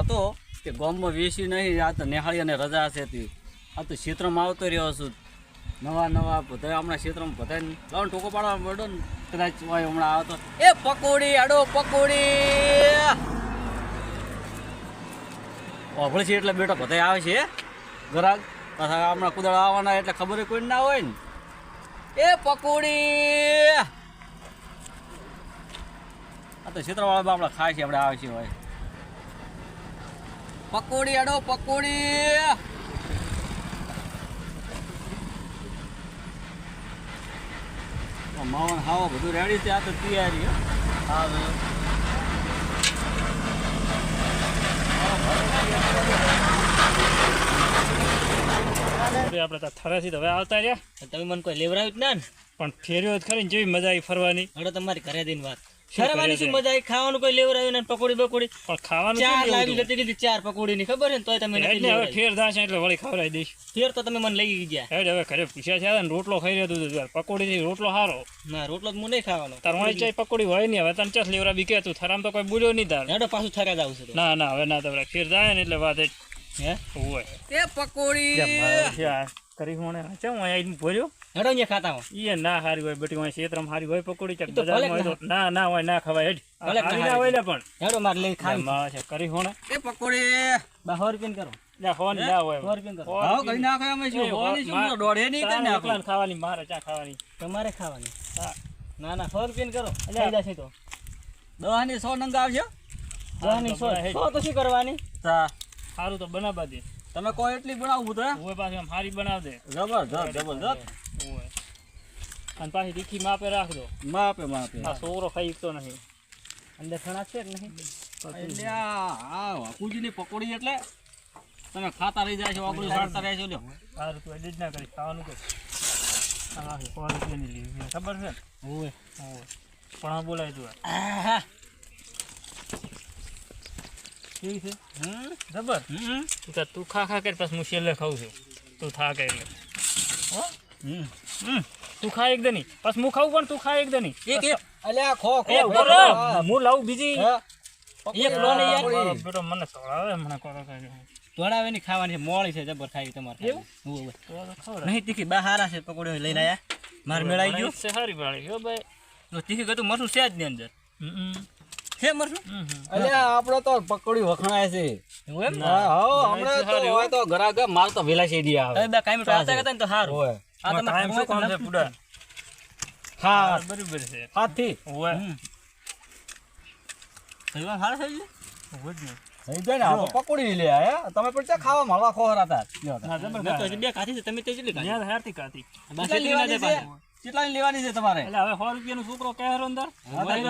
હતો કે ગામમાં વેસી નહીં, આ તો નિહાળી અને રજા છે તે. આ તો ક્ષેત્રમાં આવતો રહ્યો છું. નવા નવા બધા હમણાં ક્ષેત્રમાં બધા લાવ ટોકો પાડવા મળ્યો ને, કદાચ હોય હમણાં આવતો. એ પકોડી, આડો પકોડી. ઓભળ છે એટલે બેટો બધા આવે છે ગ્રાહક પાછા હમણાં કુદાળ આવવાના એટલે ખબર કોઈ ના હોય ને. એ પકોડી. આ તો ક્ષેત્રવાળા બાપડા ખાય છે, આપણે આવે છે, ભાઈ. પકોડી અડો પકોડી. માવણ હાવો બધું રેડી છે આ તો તૈયારી. આપણે તો હવે આવતા રહ્યા. તમે મને કોઈ લેવરાવ્યું જ ના ને? પણ ફેર્યો જ ખરી જેવી મજા આવી ફરવાની. હડો તમારી ઘરે દઈને વાત શું શું મજા આવી? ખાવાનું કોઈ લેવરાવ્યું ને પકોડી બકોડી? પણ ખાવાનું ચાર લાવી જતી લીધી ચાર પકોડી ની ખબર છે ને તોય તમે એટલે હવે. ફેર થશે એટલે વળી ખવડાવી દઈશ. ફેર તો તમે મને લઈ ગયા. એટલે હવે ઘરે પૂછ્યા છે ને રોટલો ખાઈ રહ્યો તું પકોડી થી રોટલો સારો ના રોટલો તો હું નહીં ખાવાનો. તાર વળી ચાય પકોડી હોય નહીં હવે તને ચસ લેવરા બી કે તું થરામ તો કોઈ બોલ્યો નહીં તાર. હેડો પાછું થરા જ આવશે ના ના હવે ના તમારે ફેર જાય ને એટલે વાત જ હે? હોય. એ પકોડી. કરી હું ચમ હું આવીને ભર્યો? હેડો ખાતા હું. ઈ ના હારી હોય બેટી હોય ક્ષેત્રમાં હારી હોય પકોડી ચક બજારમાં હોય તો ના ના હોય ના ખવાય હેડ. ભલે ના હોય લે પણ. હેડો માર લઈ ખાવી માં છે કરી હોણે એ પકોડી. બા સો રૂપિયા કરો. ના હોન ના હોય. સો રૂપિયા કરો. હા કરી નાખો અમે શું હોની શું દોઢે નહીં કરી નાખો. ખાવાની મારે ચા ખાવાની. તમારે ખાવાની. હા. ના ના સો રૂપિયા કરો. થઈ જશે તો. દવાની સો નંગ આવશે દહની સો. હેડ. સો તો શું કરવાની? હા. સારું તો બનાવવા દે. તમે કોઈ એટલી બનાવું તો હું? પાછી હારી બનાવ દે. જબરજસ્ત જબરજસ્ત. અને પાછી તીખી માપે રાખજો. માપે માપે. આ છોકરો ખાઈ શકતો નહીં. અંદર ખણા છે કે નહીં? એટલે આ આ વાકુજીની પકોડી એટલે તમે ખાતા રહી જાય છો વાકડું સાડતા રહે છો લ્યો. સારું તું એડિટ જ ના કરી ખાવાનું કર હા સો રૂપિયાની લીધી છે. ખબર છે ઓય હોય પણ આ બોલાય તું. કેવી છે? હમ? જબર? હમ તું તું ખા ખા કરી પછી હું છેલ્લે ખાઉં છું. તું થા કે એટલે. હો? તું ખા એક દની. બસ હું ખાઉં પણ તું ખા એક દની. એક એક. અલ્યા ખો ખો. હું લાવું બીજી. એક લો ને યાર. બેટો મને સળાવે મને કોરો ધોળાવે ની ખાવાની છે મોળી છે જબર ખાવી તમારે એવું? નહીં તીખી બા હારા છે પકોડીઓ લઈને આયા. માર મેળાઈ ગયો. છે સારી વાળી હો ભાઈ. તો તીખી ગતું મરસું છે જ ની અંદર છે હમ. અલ્યા આપણે તો પકોડી વખણાય છે. એમ? હા હો હમણાં છે તો હોય તો ઘરાક માલ તો વેલા શેડી આવે. હવે બા તો આવતા કરતા ને તો સારું હોય. તમે ટાઈમ શું કોણ છે પુડા હા. બરાબર છે. હાથી ઓય. કયું આમ થઈ ગયું? ઓય જ થઈ જાય ને પકોડી લે તમે પણ ત્યાં ખાવા મળવા ખોરા હતા? બે છે તમે તે કેટલી કેટલી લેવાની છે? પાછા? કેટલાની લેવાની છે તમારે? એટલે હવે 100 રૂપિયાનો છોકરો કહેરો અંદર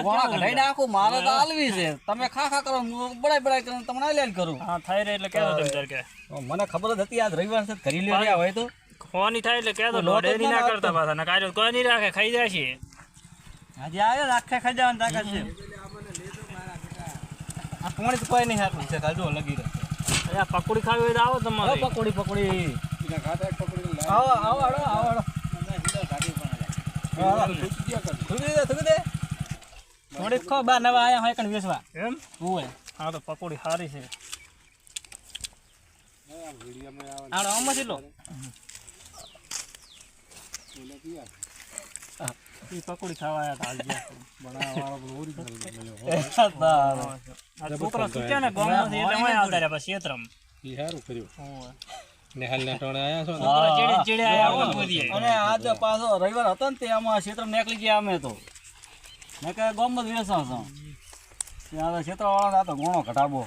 ગોળા કઢાઈ નાખું મારે તો આલવી છે. તમે ખા ખા કરો હું બડાઈ બડાઈ કરીને તમને આલ્યા કરું. હા થાય રે એટલે કહેતો તમે કે. મને ખબર જ હતી આજ રવિવાર છે કરી લેવા રહ્યા હોય તો. ખોવાની થાય એટલે કહેતો લોડે નહીં ના કરતા પાછા ના કાર્ય કોઈ નહીં રાખે ખાઈ જાય છે હજી આવ્યો રાખે ખાઈ જવાની તાકાત છે. આ પોણી તો કોઈ નહીં હાથું છે કાજો લગી રહ્યો અરે આ પકોડી ખાવી હોય તો આવો તમારે. પકોડી પકોડી. આવો આવો આવો આવો થોડીક ખો બા નવા આયા હોય કણ વેચવા? એમ? હોય હા તો પકોડી સારી છે. આડો આમાં પકોડી ખાવા છોકરા ને એટલે આવતા રહ્યા પછી ઈ સારું કર્યું. ઓય. નેહાલના ટોણે આયા છો ચીડે ચીડે આયા બધી. અને આજ પાછો રવિવાર હતો ને તે આમાં ક્ષેત્રમાં નીકળી ગયા અમે તો. મેં કહે જ વેસા છો ત્યાં હવે ક્ષેત્રવાળાને આ તો ઘણો ઘટાબો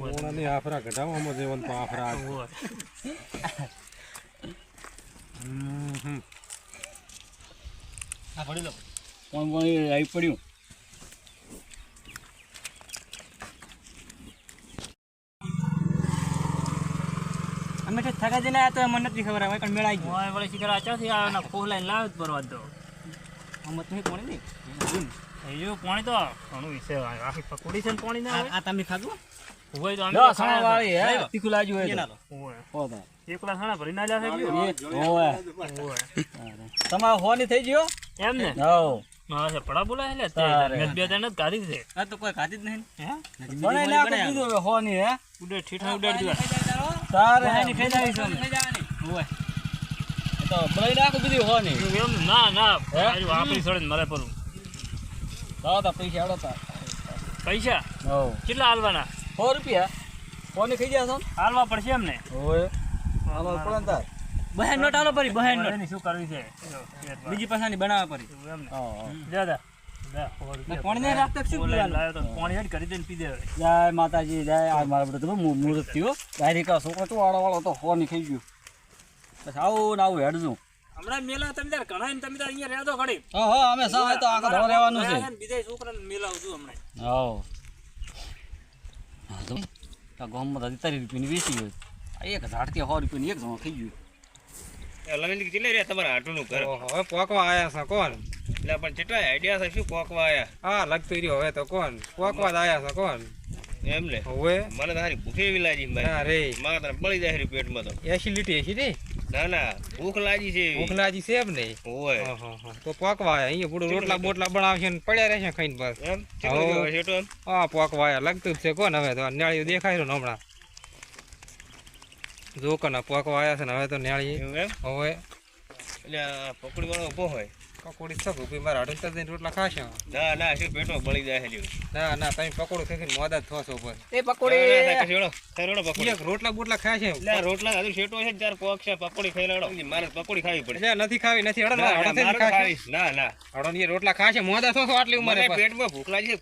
ઓણાની આફરા ઘટાવો આમાં જેવન તો આફરા. હમ, હમ. આ પડી લો. પણ પણ એ આવી પડ્યું? અમે તો થકા જઈને આયા તો મને નથી ખબર આવે કણ મેળાઈ ગયો. ઓય વળી શીખર આ ચાથી આવે ને લઈને લાવે જ પરવા દો આમાં તો કોણ નહીં. એવું પાણી તો ઘણું વિશે આખી પકોડી છે ને પાણી ના આ આ તમે ખાધું? હોય તો સણા ખાયા વાળી હે. તીખું લાગ્યું હોય લો. ઓય. એકલા ખાણા ભરી ના લ્યા છે હોવે. ઓય. તમારે હોની થઈ ગયો? એમ ને? હો? મારા પડા બોલાય એટલે તે બે જ કાઢી દે આ તો કોઈ કાઢી જ નહીં હે? બનાવી નાખો કીધું હવે હોની હે? ઉડે ઠીઠા ઉડાડી દીધા. તારે બધાની ખાઈ જાવી છે. ઓય તો બનાવી નાખો બીજી હોની. એમ ના ના હે? આપણી સળે મારે પરું તો તા પૈસા આવડો તા. પૈસા? હો કેટલા હાલવાના? સો રૂપિયા. કોને ખાઈ ગયા છો હાલવા પડશે એમને ને? હાલો પડે ને તાર. બહેન નોટ આલો પરી બહેન નોટ શું કરવી છે? બીજી પાસાની બનાવવા પરી. દાદા. લે દા. લે સો રૂપિયા. એક એક જણો થઈ ગયું. લવિંદ કેટલે રહ્યા તમારા હાટુનું ઘર? ઓહો, હવે પોકવા આયા છે કોણ? એટલે પણ કેટલા આઈડિયા છે શું પોકવા આયા? હા લગતું રહ્યો હવે તો કોણ? પોકવા આયા છે કોણ? એમ ને? હવે? મને તારી ભૂખે એવી લાગી ના રે. મારા તને બળી જાય પેટમાં તો. એસિડિટી એસી રે ના ના ભૂખ લાગી છે ભૂખ લાગી છે એમ નહીં ઓય. તો પોકવા આયા અહીંયા પૂરું રોટલા બોટલા બનાવશે ને પડ્યા રહેશે ખાઈને બસ. એમ? હો. જેવો છે તો એમ? હા પોકવા આયા લગતું જ છે કોણ હવે તો? ન્યાળીઓ દેખાય રહ્યું હમણાં. જો કના પોકો આયા છે ને હવે તો નેળી હવે એટલે પકોડી વાળો ઊભો હોય. પકોડી સબ ઊભી મારા હાડું જઈને રોટલા ખાશે ના ના શું પેટો બળી જાય છે ના ના તમે પકોડું ખાઈને મોદા થો છો ઉપર. એ પકોડી. એક રોટલા બોટલા ખાય છે એટલે રોટલા હજુ શેટો છે ચાર કોક છે પકોડી ખાઈ મારે પકોડી ખાવી પડે. એટલે નથી ખાવી નથી હડો ના, ના, હડો ખાશે. ના રોટલા ખાશે મોદા થોશો આટલી ઉંમરે પેટમાં ભૂખ લાગી છે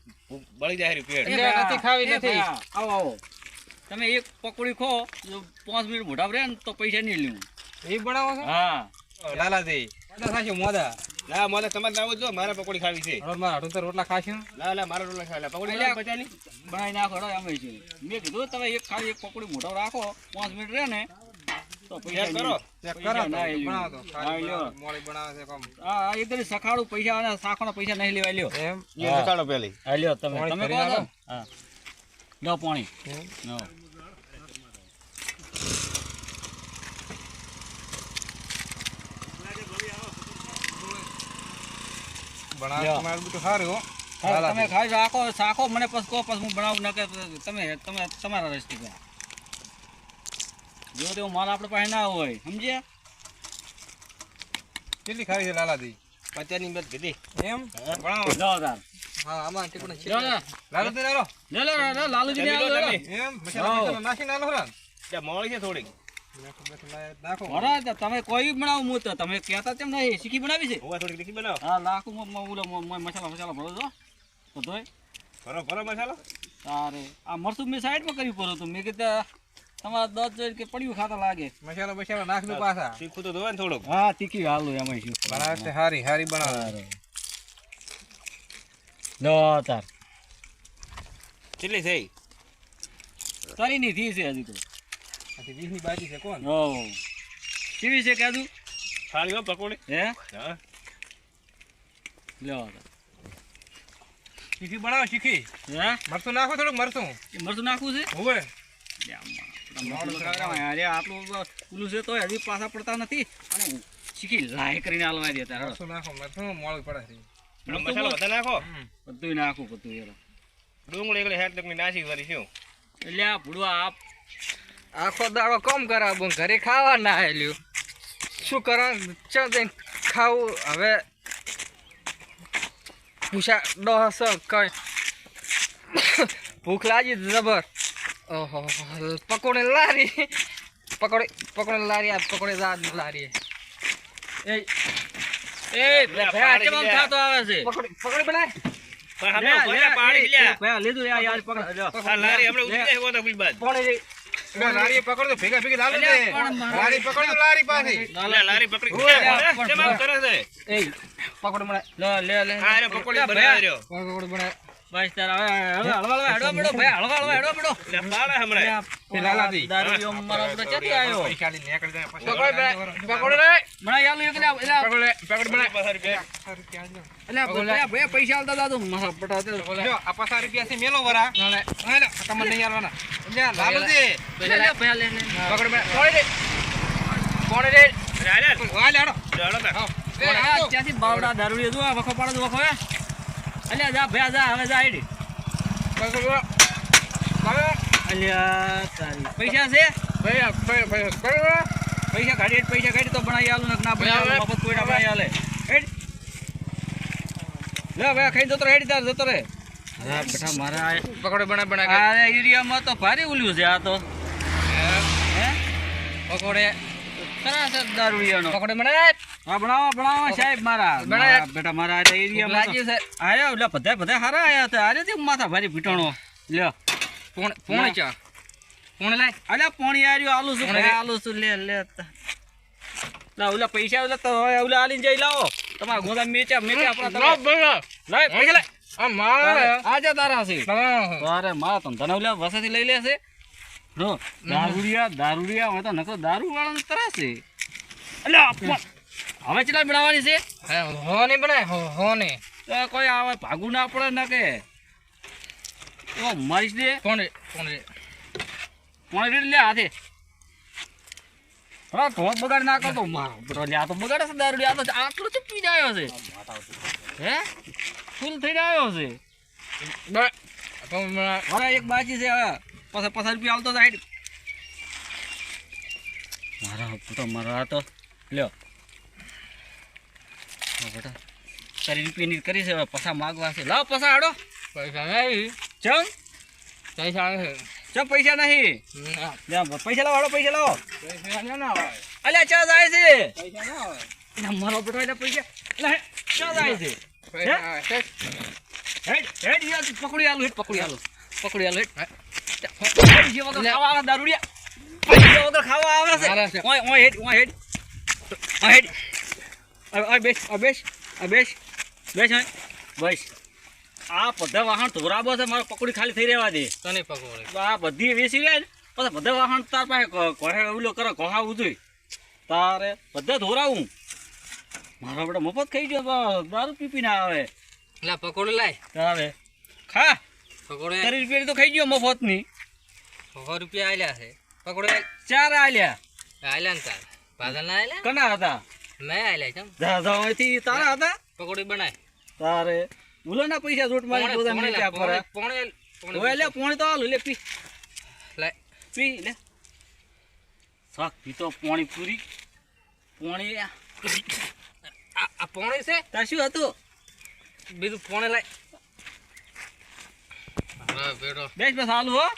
બળી જાય પેટ. નથી ખાવી નથી. આવો આવો. તમે એક પકોડી ખો જો પાંચ મિનિટ મોઢા રહે ને તો પૈસા નહીં લેવું. એ બનાવો છો? હા. લાલાજી. ખાશે ના તમારે જો મારે પકોડી ખાવી છે. મારા તો રોટલા ખાશે. ના ના મારે રોટલા ખાવા પકોડી અલ્યા. પચાની? બનાવી નાખો છે. મેં કીધું તમે એક ખાલી એક પકોડી મોઢા રાખો પાંચ મિનિટ રહે ને તો પૈસા કરો. ચેક કરો ના લેવું. બનાવો તો. હા, ખાલી લ્યો. બનાવો, મોળી બનાવે છે કામ. હા હા, એકદમ સખાડું પૈસા અને શાખોના પૈસા નહીં લેવા લ્યો. એમ? એ દેખાડો પેલી હા લ્યો તમે તમે કહો છો? હા. લો પાણી. લો. તમે લાલાજી. ખાઈ રાખો શાખો મને પછી કહો પછી હું બનાવું ન કે તમે તમે તમારા રસ્તે ગયા જો તેવું માલ આપણે પાસે ના હોય સમજ્યા? કેટલી ખાવી છે લાલાજી? પચાની કીધી એમ? બનાવો લો તાર. હા આમાં ટીપણ છે. લો લો લાલો. લે લે લાલુજી ને આલો તમે. એમ મસાલા નાખી નાલો મોળી છે તો તમે કોઈ બનાવો હું તો તમે કહેતા કેમ નહીં. શીખી બનાવી છે? થોડીક તીખી બનાવો. હા લાખું મ- મ- ઓલો મ- મ- મસાલા મસાલા ભરો છો. તોય ભરો ભરો મસાલો. તારે. આ મરસું મેં સાઈડમાં કર્યું પડો તો. મેં કીધા તમારા દસ જોઈને કે પડ્યું ખાતા લાગે. મસાલો બસાલો નાખ પાછા. તીખું તો ધોવાય ને થોડુંક. હા તીખી હાલું એમાં શું બનાવે છે હારી હારી બનાવે. લો તાર. કેટલી થઈ? તારી ની થી છે હજી તો. આથી વીસની બાકી છે કોણ? ઓ. કેવી છે કાજુ? ખાલી હો પકોડી. હે? હા. લ્યો શીખી બનાવો શીખી. હે? મરતું નાખો થોડુંક મરતું એ મરચું નાખવું છે? હોવે. લે આટલું પેલું છે તો હજી પાછા પડતા નથી. અને શીખી લાય કરીને હાલવા દેતા તાર નાખો મરતું મોળું પડે મસાલો વધારે નાખો બધું નાખું બધું યાર ડુંગળી એકલી હેડ તકની નાસી વાળી શું એટલે આ ભૂડવા આપ આખો દાડો કમ કરાવ ઘરે ખાવા ના આવેલું શું કરવા ચાલ જઈને ખાવું હવે પૂછા દસ કઈ ભૂખ લાગી જબર ઓહો પકોડે લારી પકોડે પકોડે લારી આ પકોડે લારી એ એ ભાઈ કેમ થાતો આવે છે? પકોડે પકોડે બનાય. પકડ પકડ બસ તાર હવે હળવા હળવા ભાઈ હળવા હળવા હેડો બેડો લે, પાડે હમણાં. દારૂ મારા પૈસા લઈને જાય પછી પકોડે બનાય મને યાદ એક લે એટલે પકોડે પકોડે બનાય પાછા રૂપિયા. એટલે ભાઈ ભાઈ પૈસા આલતા દાદુ મારા પટા જો આ પચાસ રૂપિયા છે મેલો વરા. નાલે હાલે, તમને નહીં આલવાના. સમજ્યા? લાલુજી લે લે લે લે પકોડે બનાય રે પોણે રે લે, લે, હાલે, હાલો. લે, હાલો. તાર. એ, આ ક્યાંથી બાવડા દારૂડી જો આ વખો પાડો વખો હે. અલ્યા જા ભયા જા હવે જા હેડી. અલ્યા તારી. પૈસા છે? પૈસા કાઢી પૈસા કાઢી તો બનાવી આલું ના આલું, મફત કોઈ ના બનાવી આલે. હેડ. લે ભાઈ ખાઈ જતો હેડી તાર જતો રે હા બેટા મારા પકડો બના બના આ એરિયામાં તો ભારે ઉલ્યું છે આ તો. હે? પકોડે. ખરા છે દારૂડિયાનો પકોડે બનાય હા બનાવો બનાવો સાહેબ મારા બેટા મારા આ છે આયા એટલે બધા બધા હારા આયા હતા. આરે તે માથા ભારી પીટણો? લ્યો. પોણે પોણે ચા. પોણે લાય. અલ્યા પોણી આર્યો આલુ રે. આલુ શું લે લે. ના ઓલા પૈસા ઓલા તો ઓલા આલીને જઈ લાવો. તમારા ગોદા મેચા મેચા આપણા તમે. લાય પૈસા લાય. આ મારે આજે તારા છે. તારે મારા તો ધન ઓલા વસેથી લઈ લેશે નો દારૂડિયા દારૂડિયા હવે તો નકો દારૂ વાળાને તરાશે. અલ્યા હવે ચેટલા બનાવવાની છે? હો નહીં બનાય હો નહીં. તો કોઈ આવે ભાગું ના પડે ના કે? ઓ મારીશ દે. કોણ રે કોણ રેડ લે હાથે. હા તો બગાડ ના કરતો. મારો લે. આ તો બગાડે છે દારૂ આ તો આટલો ચૂપ જાય છે. હે? ફૂલ થઈ આવ્યો છે. અરે એક બાકી છે. હવે પાછા પચાસ રૂપિયા આવતો સાઈડ મારા બેટો મારા તો લ્યો. બેટા તારી રૂપિયાની કરી છે હવે પૈસા માગવા છે. લાવ પૈસા આડો પૈસા નહીં. ચમ. પૈસા નહીં ચમ પૈસા નહીં. પૈસા લાવો આડો પૈસા લાવો. પૈસા ના અલ્યા ચા જાય છે. પૈસા ના મારો બેટો એટલે પૈસા. એટલે ચા જાય છે. આવે હેડ હેડ યાર પકડી આલું હેડ પકડી આલું. પકડી આલું હેડ. પૈસા વગર. ખાવા આવે દારૂડિયા. પૈસા વગર ખાવા આવે છે. છે. ઓય ઓય હેડ ઓય હેડ. ઓય હેડ. ઓય બેસ ઓય બેસ ઓય બેસ બેસ હા. બસ. આ બધા વાહન ધોરાબો છે મારે પકોડી ખાલી થઈ રહેવા દે. તને પકોડે. આ બધી લે ને પછી બધા વાહન તાર પાસે કોહે ઓલો કરે કોહાવું જોઈએ. તારે બધા ધોરાવું. મારા બેટા મફત ખાઈ ગયો દારૂ પીપી ના આવે. લા પકોડે લાય. તારે ખા. પકોડે. ત્રીસ રૂપિયા તો ખાઈ ગયો મફતની. સો રૂપિયા આલ્યા છે. પકોડે ચાર આલ્યા. આલ્યા ને તાર. પાછળ ના આલ્યા? કના હતા? મેં આલ્યા છે દાદાઓથી તારા હતા? પકોડી બનાય. તારે. ઉલોના પૈસા જોટ મારી બધા પોણે મેચ્યા પોણે પર પોણે ઓય લે પોણી તો આલુ લે પી. લાય પી લે. શાક પીતો પોણી પૂરી. પોણી આ. પોણે છે? તાર શું હતું? બીજું પોણે લાય બેસ બસ આલુ હો.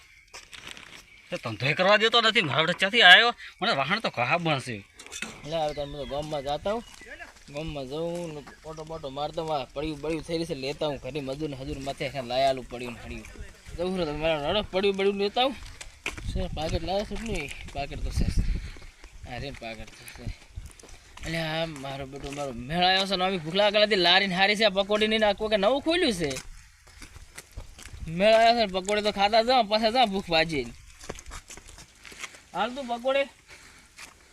તો કરવા દેતો નથી મારા ક્યાંથી આવ્યો મને વાહણ તો કહા બનશે. એટલે હવે તમે તો ગામમાં જતા હું. ગામમાં જવું ઓટો બોટો મારતો પડ્યું પડ્યું થઈ રહેશે લેતા હું. ઘરે મજૂર હજુર માથે લાયાલું પડ્યું ને હળ્યું. જવું ને તો મારા રડો પડ્યું પડ્યું લેતા હું સર પાકેટ લાવે છે નહીં? પાકેટ તો છે. હા રે પાકેટ તો છે. એટલે હા મારો બેટો, મારો મેળ આવ્યો છે નવી ભૂખ લાગેલાથી લારીને હારી છે પકોડી નહીં નાખવું કે નવું ખોલ્યું છે? મેળ આવ્યો છે પકોડી તો ખાતા જાઉં પાછા જાઉં ભૂખ ભાજી હાલ તું પકોડી.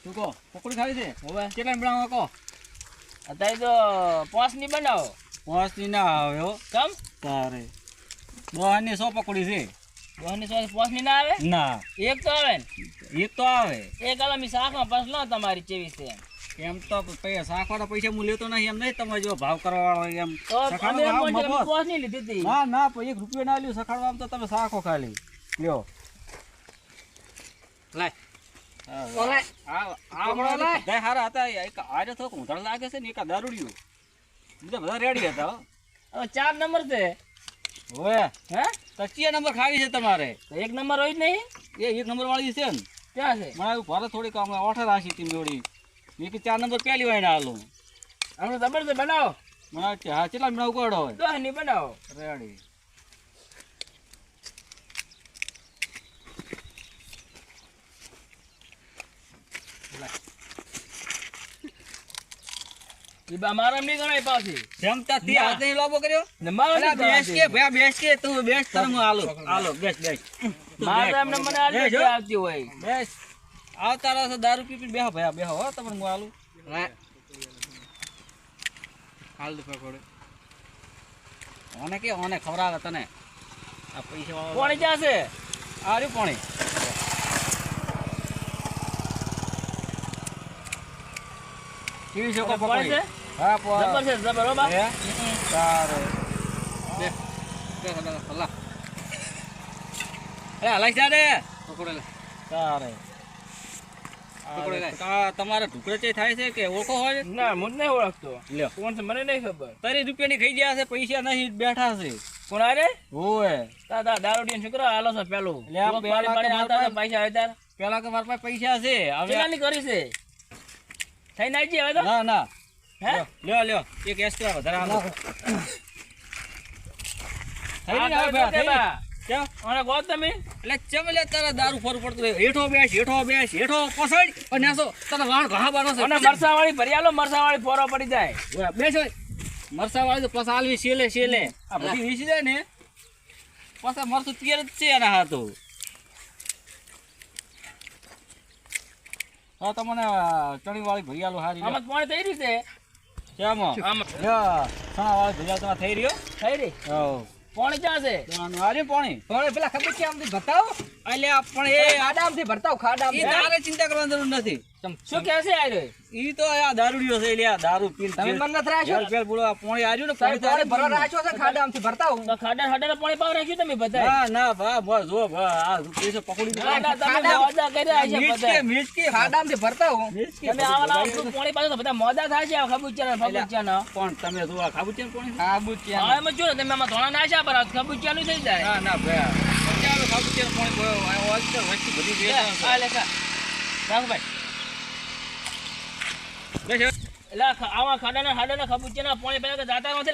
શું કહો પકોડી ખાવી છે? હવે કેટલા બનાવવા કહો? અત્યારે તો પાંચની બનાવો. પાંચની ના આવે હો. કમ? તારે. દોહાની સો પકોડી છે. દોહની સોસ પાંચની ના આવે? ના. એક તો આવે ને? એક તો આવે. એક આલામી શાકમાં પાછ લો તમારી ચેવીસ છે એમ. તો પૈસા શાકવાળા પૈસા હું લેતો નહીં એમ નહીં તમે જો ભાવ કરવા એમ. ની ના એક રૂપિયો ના લ્યો સખાડવા તો તમે શાખો ખાલી. લ્યો. લાય. ઓલે આ આ હારા હતા. એક આજે થોડુંક ઊંધણ લાગે છે ને એક દારૂડિયું. બીજા બધા રેડી હતા હવે ચાર નંબર છે. ઓવે હે? તો કયા નંબર ખાવી છે તમારે. એક નંબર હોય જ નહીં. એ એક નંબર વાળી છે ને. ક્યાં છે? મને ભારે થોડીક આમ ઓઠર રાખી હતી જોડી મેં કે ચાર નંબર પહેલી વાય હાલું. હમણાં જબર છે બનાવો મને હા કેટલા ઉગાડો હોય? દોહની બનાવો. રેડી મારા નહીં ગણાય પાછી. જમતા તે હાથ નહીં લોબો કર્યો? ને મારા બેસ કે. ભયા બેસ કે તું બેસ તને હું આલો. આલો બેસ બેસ. તું મારે તો બેસ. એમને મને આલી બેસ, જ હો. આવતી હોય. બેસ. આવતા રહો દારૂ પી પી બેહો ભયા બેહો હો તમને હું આલું. હાલ દે પકોડે. ઓને કે ઓને ખવડાવે તને. આ પૈસા કોણ જશે આર્યું આ રહ્યું પાણી કેવી છે પકોડી છે? હા જબર છે જબર બા. સારું. દે દે હલા અરે હલાઈ જા દે. પકોડે લે. સારું. તમારે ઢુકડે ચે થાય છે કે ઓળખો હોય? ના હું નહીં ઓળખતો. લ્યો. કોણ છે મને નહીં ખબર. તારી રૂપિયાની ખાઈ ગયા છે પૈસા નહીં બેઠા છે. કોણ આ રે? ઓય તા તા દારૂ છોકરો હાલો છે પેલું. પૈસા પેલા કે મારા પાસે પૈસા છે. હવે કરી છે? થઈ નાઈ જી હવે તો. ના ના. હે? લ્યો લ્યો એક એક્સ્ટ્રા વધારે આલો થઈ ને હવે ભાઈ ક્યાં? કહો તમે. એટલે ચમલે તારા દારૂ ફોર પડતું. હેઠો બેસ હેઠો બેસ હેઠો પસડ અને આસો તારા વાણ ઘા બાનો છે. અને મરસા વાળી ભરી આલો મરસા વાળી ફોરો પડી જાય. બેસ ઓય. મરસા વાળી તો પાછા આલવી શેલે શેલે આ બધી વીસી જાય ને. પાછા મરસું તિયર જ છે એના હાથો. હા તમને ચણી વાળી ભૈયાલું હારી આમાં પાણી થઈ રહ્યું છે? કેમ? આમ. લ્યો, ચણા વાળી ભૈયા તમારે થઈ રહ્યો? થઈ રહી? હવ. પાણી ક્યાં છે? હાર્યું પાણી. પણ પેલા ખબર છે આમથી બતાવો અલ્યા પણ એ ખાડામાંથી ભરતાવ ખાડા એ તારે ચિંતા કરવાની જરૂર નથી. શું કહે છે આ રહ્યો ઈ તો આ દારૂડિયો છે લ્યા દારૂ પીન તમે મન ન થરાશો પેલ બોલો આ પોણી આર્યું ને પોણી તારે ભરવા રાખ્યો છે ખાડામાંથી ભરતાવ તો ખાડા ખાડા પોણી પાવ રાખ્યું તમે બધા ના ના ભા ભા જો ભા આ પૈસો પકડી ના ના તમે મોદા કર્યા છે બધા મીચ કે ખાડામાંથી ભરતાવ તમે આવાના પોણી પાણી પાછો તો બધા મોદા થાય છે આ ખબુચિયા ખબુચિયા પણ તમે જો આ ખબુચિયા પોણી ખબુચિયા હા એમ જો તમે આમાં ધોણા નાખ્યા પર ખબુચિયા નું થઈ જાય. ના ના ભાઈ ખાબુ છે તો બધી. આ બેસ આવા ખાડાના ખાડાના પાણી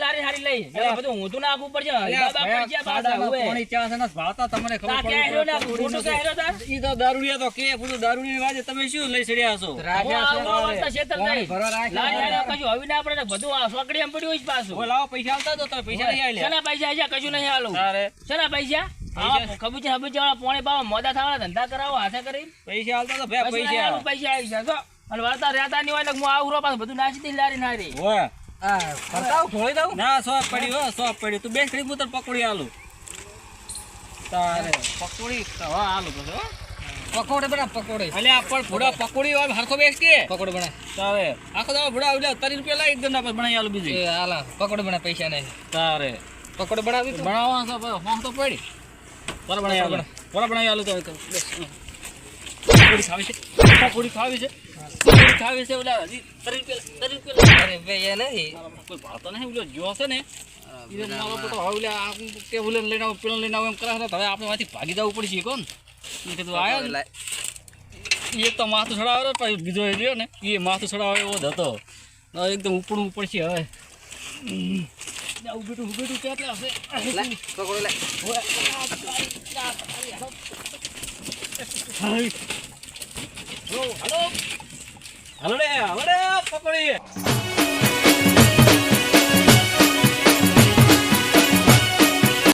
લારી હારી લઈ. પડશે. બાબા પડશે પાછા હવે. પોણી ચા ને ભાવતા તમને ખબર પડી ને તા ઈ તો દારૂડિયા તો કે વાજે તમે શું લઈ ચડ્યા છો? છે નહીં. લારી. કશું હવે ના પડે બધું આ સોકડી એમ પડ્યું હોય જ પાછું. લાવો પૈસા આવતા તો તમે પૈસા નહીં આલ્યા. શેના પૈસા છે કશું નહીં આલું. તારે. શેના પૈસા? આવા ખબુચિયા ખબુચિયા પોણી મોદા થવાના ધંધા કરાવો હાથે કરી પૈસા આલતા તો ભાઈ પૈસા. આલું, પૈસા આવી જાય. તો અને વાર્તા રહેતા નહીં હોય ને હું આવું પાછું બધું નાચી દઈ લારી નારી. ઓય આ ભરતાવ ઢોળી દઉં? ના સોપ પડી હો સોપ પડી. તું બેસ કરી હું તને પકોડી આલું. તારે. પકોડી હા આલુ પછી હો. પકોડે બના પકોડે. અલ્યા પણ ભૂડા પકોડી. વાળો હરખો બેસ કે. પકોડે બના તારે. આખો દાડો ભૂડા આવડે તરી રૂપિયા લાવી એકદમ ના બનાવી આલું બીજું. એ હાલા પકોડે બના પૈસા નહીં તારે. પકોડે બનાવી તો? બનાવવા તો હોં તો પડી. પર બનાવી આલું. પર બનાવી આલું તો ખાવી છે? પકોડી ખાવી છે? પકોડી ખાવી છે? ઓલા હજી તરી તરી અરે બે એ નહીં. કોઈ ભાવતો નહીં ઓલો જો છે ને તો મારો પોતો હવે ઓલા આ ટેબલ લઈને આવો પેલો લઈને આવો એમ કરે હવે આપણે માંથી ભાગી જવું પડશે કોણ? એ કીધું આયો એ તો માથું ચડાવે પછી બીજો એ રહ્યો ને એ માથું ચડાવે એવો જ હતો. એકદમ ઉપડવું પડશે હવે. ઉભેટું ઉભેટું કેટલા હશે લે પકોડે લે. હલો હલો હલો રે હલો રે પકડી